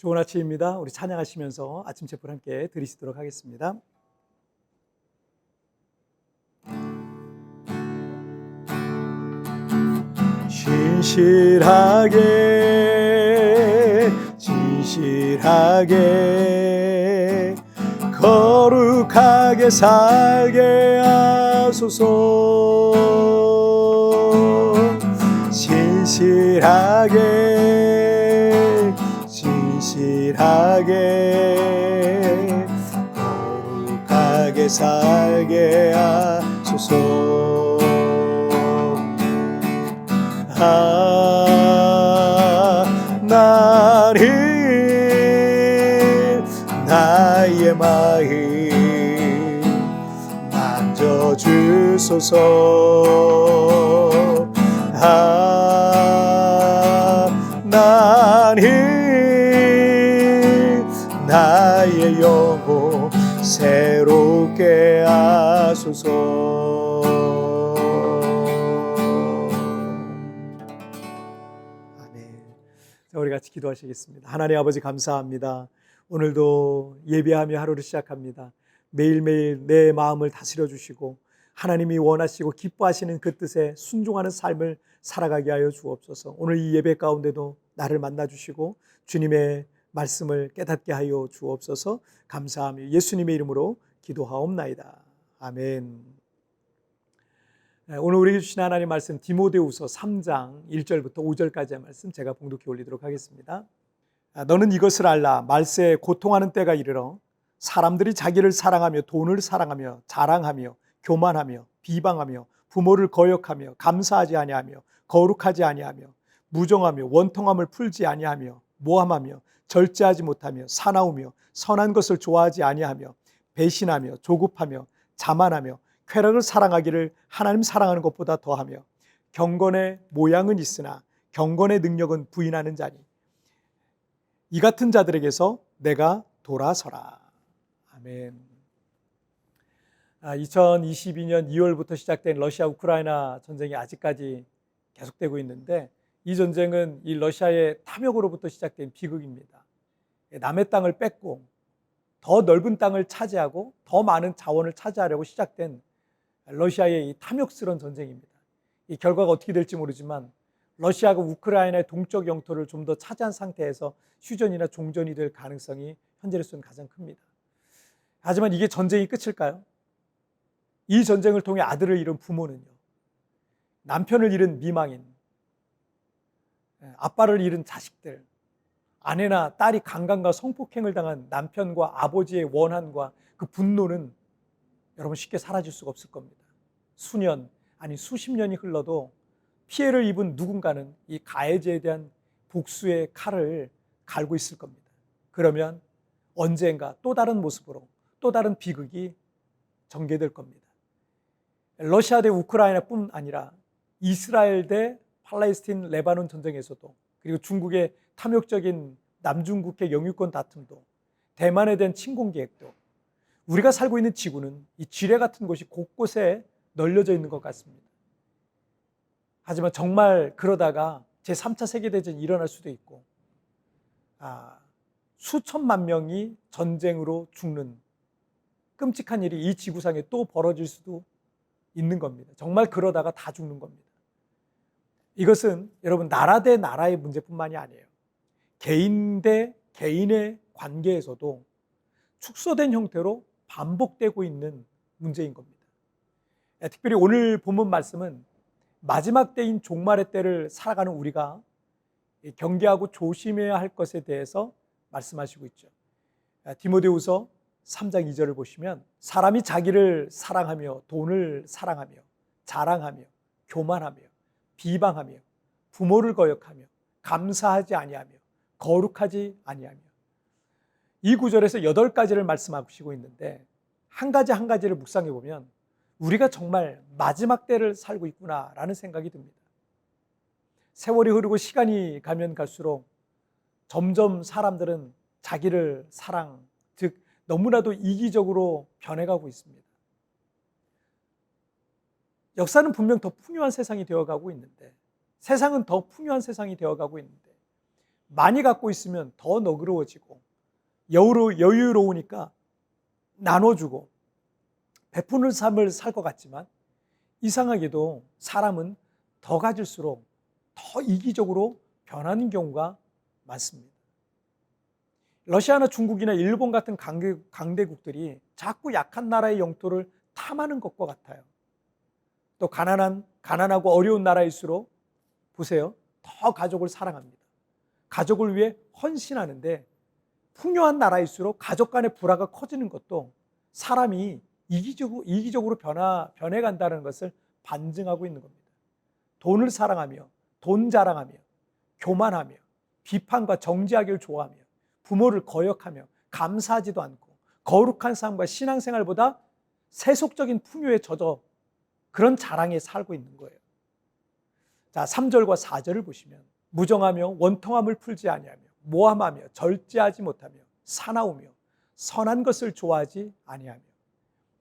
좋은 아침입니다. 우리 찬양하시면서 아침 제풀 함께 드리시도록 하겠습니다. 진실하게 진실하게 거룩하게 살게 하소서 진실하게 진실하게 거룩하게 살게 하소서. 하나님 나의 마음 만져주소서. 하나님 나의 영혼 새롭게 하소서 아멘. 자, 우리 같이 기도하시겠습니다. 하나님 아버지 감사합니다. 오늘도 예배하며 하루를 시작합니다. 매일매일 내 마음을 다스려 주시고 하나님이 원하시고 기뻐하시는 그 뜻에 순종하는 삶을 살아가게 하여 주옵소서. 오늘 이 예배 가운데도 나를 만나 주시고 주님의 말씀을 깨닫게 하여 주옵소서. 감사하며 예수님의 이름으로 기도하옵나이다. 아멘. 네, 오늘 우리에게 주신 하나님 말씀 디모데후서 3장 1절부터 5절까지의 말씀 제가 봉독해 올리도록 하겠습니다. 아, 너는 이것을 알라 말세에 고통하는 때가 이르러 사람들이 자기를 사랑하며 돈을 사랑하며 자랑하며 교만하며 비방하며 부모를 거역하며 감사하지 아니하며 거룩하지 아니하며 무정하며 원통함을 풀지 아니하며 모함하며 절제하지 못하며 사나우며 선한 것을 좋아하지 아니하며 배신하며 조급하며 자만하며 쾌락을 사랑하기를 하나님 사랑하는 것보다 더하며 경건의 모양은 있으나 경건의 능력은 부인하는 자니 이 같은 자들에게서 내가 돌아서라. 아멘. 2022년 2월부터 시작된 러시아 우크라이나 전쟁이 아직까지 계속되고 있는데 이 전쟁은 이 러시아의 탐욕으로부터 시작된 비극입니다. 남의 땅을 뺏고 더 넓은 땅을 차지하고 더 많은 자원을 차지하려고 시작된 러시아의 이 탐욕스러운 전쟁입니다. 이 결과가 어떻게 될지 모르지만 러시아가 우크라이나의 동쪽 영토를 좀 더 차지한 상태에서 휴전이나 종전이 될 가능성이 현재로서는 가장 큽니다. 하지만 이게 전쟁이 끝일까요? 이 전쟁을 통해 아들을 잃은 부모는요. 남편을 잃은 미망인, 예, 아빠를 잃은 자식들, 아내나 딸이 강간과 성폭행을 당한 남편과 아버지의 원한과 그 분노는 여러분 쉽게 사라질 수가 없을 겁니다. 수년, 아니 수십 년이 흘러도 피해를 입은 누군가는 이 가해자에 대한 복수의 칼을 갈고 있을 겁니다. 그러면 언젠가 또 다른 모습으로 또 다른 비극이 전개될 겁니다. 러시아 대 우크라이나뿐 아니라 이스라엘 대 팔레스틴 레바논 전쟁에서도 그리고 중국의 탐욕적인 남중국해 영유권 다툼도 대만에 대한 침공 계획도 우리가 살고 있는 지구는 이 지뢰 같은 곳이 곳곳에 널려져 있는 것 같습니다. 하지만 정말 그러다가 제3차 세계대전이 일어날 수도 있고 아, 수천만 명이 전쟁으로 죽는 끔찍한 일이 이 지구상에 또 벌어질 수도 있는 겁니다. 정말 그러다가 다 죽는 겁니다. 이것은 여러분 나라 대 나라의 문제뿐만이 아니에요. 개인 대 개인의 관계에서도 축소된 형태로 반복되고 있는 문제인 겁니다. 예, 특별히 오늘 본문 말씀은 마지막 때인 종말의 때를 살아가는 우리가 경계하고 조심해야 할 것에 대해서 말씀하시고 있죠. 예, 디모데후서 3장 2절을 보시면 사람이 자기를 사랑하며 돈을 사랑하며 자랑하며 교만하며 비방하며 부모를 거역하며 감사하지 아니하며 거룩하지 아니하며 이 구절에서 여덟 가지를 말씀하시고 있는데 한 가지 한 가지를 묵상해 보면 우리가 정말 마지막 때를 살고 있구나라는 생각이 듭니다. 세월이 흐르고 시간이 가면 갈수록 점점 사람들은 자기를 사랑, 즉 너무나도 이기적으로 변해가고 있습니다. 역사는 분명 더 풍요한 세상이 되어가고 있는데 세상은 더 풍요한 세상이 되어가고 있는데 많이 갖고 있으면 더 너그러워지고 여유로, 여유로우니까 나눠주고 베푸는 삶을 살 것 같지만 이상하게도 사람은 더 가질수록 더 이기적으로 변하는 경우가 많습니다. 러시아나 중국이나 일본 같은 강대, 강대국들이 자꾸 약한 나라의 영토를 탐하는 것과 같아요. 또 가난한 가난하고 어려운 나라일수록 보세요. 더 가족을 사랑합니다. 가족을 위해 헌신하는데 풍요한 나라일수록 가족 간의 불화가 커지는 것도 사람이 이기적으로, 이기적으로 변화, 변해간다는 것을 반증하고 있는 겁니다. 돈을 사랑하며, 돈 자랑하며, 교만하며, 비판과 정지하기를 좋아하며, 부모를 거역하며, 감사하지도 않고, 거룩한 삶과 신앙생활보다 세속적인 풍요에 젖어 그런 자랑에 살고 있는 거예요. 자, 3절과 4절을 보시면 무정하며 원통함을 풀지 아니하며 모함하며 절제하지 못하며 사나우며 선한 것을 좋아하지 아니하며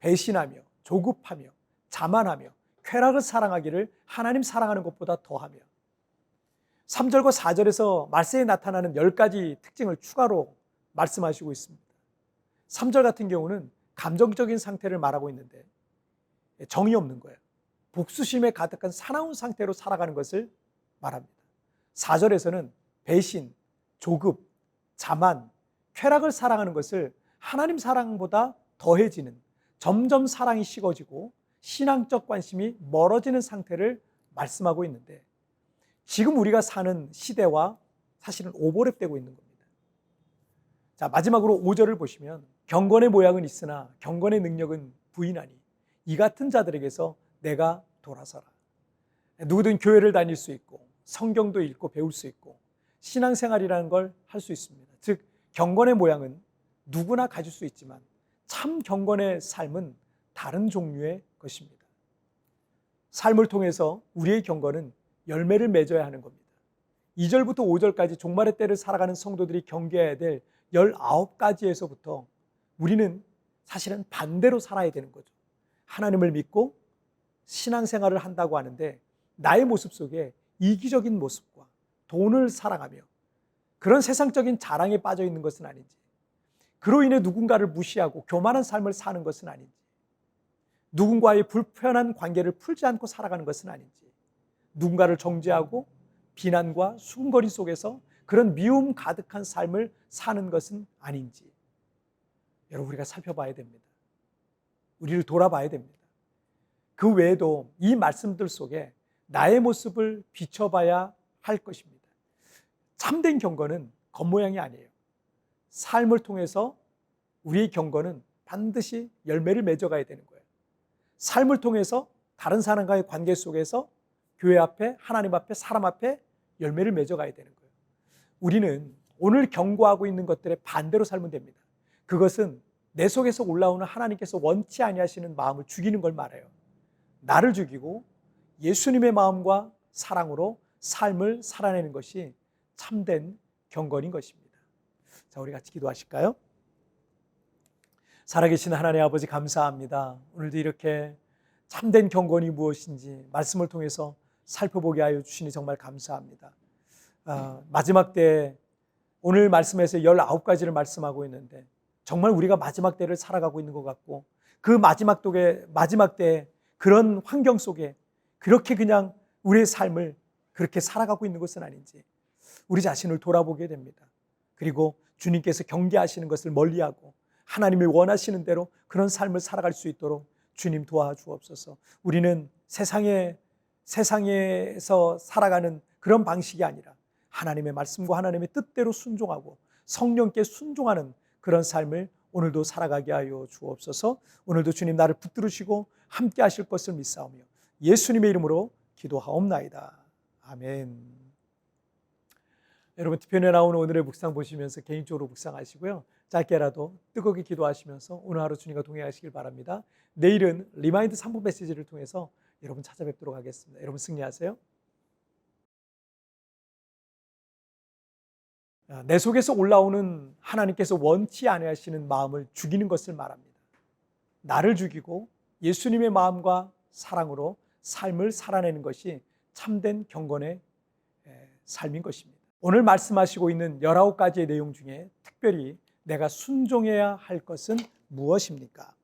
배신하며 조급하며 자만하며 쾌락을 사랑하기를 하나님 사랑하는 것보다 더하며 3절과 4절에서 말세에 나타나는 10가지 특징을 추가로 말씀하시고 있습니다. 3절 같은 경우는 감정적인 상태를 말하고 있는데 정이 없는 거예요. 복수심에 가득한 사나운 상태로 살아가는 것을 말합니다. 4절에서는 배신, 조급, 자만, 쾌락을 사랑하는 것을 하나님 사랑보다 더해지는 점점 사랑이 식어지고 신앙적 관심이 멀어지는 상태를 말씀하고 있는데 지금 우리가 사는 시대와 사실은 오버랩되고 있는 겁니다. 자, 마지막으로 5절을 보시면 경건의 모양은 있으나 경건의 능력은 부인하니 이 같은 자들에게서 내가 돌아서라. 누구든 교회를 다닐 수 있고 성경도 읽고 배울 수 있고 신앙생활이라는 걸 할 수 있습니다. 즉 경건의 모양은 누구나 가질 수 있지만 참 경건의 삶은 다른 종류의 것입니다. 삶을 통해서 우리의 경건은 열매를 맺어야 하는 겁니다. 2절부터 5절까지 종말의 때를 살아가는 성도들이 경계해야 될 19가지에서부터 우리는 사실은 반대로 살아야 되는 거죠. 하나님을 믿고 신앙생활을 한다고 하는데 나의 모습 속에 이기적인 모습과 돈을 사랑하며 그런 세상적인 자랑에 빠져 있는 것은 아닌지 그로 인해 누군가를 무시하고 교만한 삶을 사는 것은 아닌지 누군가의 불편한 관계를 풀지 않고 살아가는 것은 아닌지 누군가를 정죄하고 비난과 수군거리 속에서 그런 미움 가득한 삶을 사는 것은 아닌지 여러분 우리가 살펴봐야 됩니다. 우리를 돌아봐야 됩니다. 그 외에도 이 말씀들 속에 나의 모습을 비춰봐야 할 것입니다. 참된 경건은 겉모양이 아니에요. 삶을 통해서 우리의 경건은 반드시 열매를 맺어가야 되는 거예요. 삶을 통해서 다른 사람과의 관계 속에서 교회 앞에, 하나님 앞에, 사람 앞에 열매를 맺어가야 되는 거예요. 우리는 오늘 경고하고 있는 것들의 반대로 살면 됩니다. 그것은 내 속에서 올라오는 하나님께서 원치 아니하시는 마음을 죽이는 걸 말해요. 나를 죽이고 예수님의 마음과 사랑으로 삶을 살아내는 것이 참된 경건인 것입니다. 자, 우리 같이 기도하실까요? 살아계신 하나님 아버지 감사합니다. 오늘도 이렇게 참된 경건이 무엇인지 말씀을 통해서 살펴보게 하여 주시니 정말 감사합니다. 아, 마지막 때 오늘 말씀에서 19가지를 말씀하고 있는데 정말 우리가 마지막 때를 살아가고 있는 것 같고 그 마지막 때에 마지막 때 그런 환경 속에 그렇게 그냥 우리의 삶을 그렇게 살아가고 있는 것은 아닌지 우리 자신을 돌아보게 됩니다. 그리고 주님께서 경계하시는 것을 멀리하고 하나님이 원하시는 대로 그런 삶을 살아갈 수 있도록 주님 도와주옵소서. 우리는 세상에 세상에서 살아가는 그런 방식이 아니라 하나님의 말씀과 하나님의 뜻대로 순종하고 성령께 순종하는 그런 삶을 오늘도 살아가게 하여 주옵소서. 오늘도 주님 나를 붙들으시고 함께 하실 것을 믿사오며 예수님의 이름으로 기도하옵나이다. 아멘. 여러분 뒤편에 나오는 오늘의 묵상 보시면서 개인적으로 묵상하시고요. 짧게라도 뜨겁게 기도하시면서 오늘 하루 주님과 동행하시길 바랍니다. 내일은 리마인드 3부 메시지를 통해서 여러분 찾아뵙도록 하겠습니다. 여러분 승리하세요. 내 속에서 올라오는 하나님께서 원치 아니하시는 마음을 죽이는 것을 말합니다. 나를 죽이고 예수님의 마음과 사랑으로 삶을 살아내는 것이 참된 경건의 삶인 것입니다. 오늘 말씀하시고 있는 19가지의 내용 중에 특별히 내가 순종해야 할 것은 무엇입니까?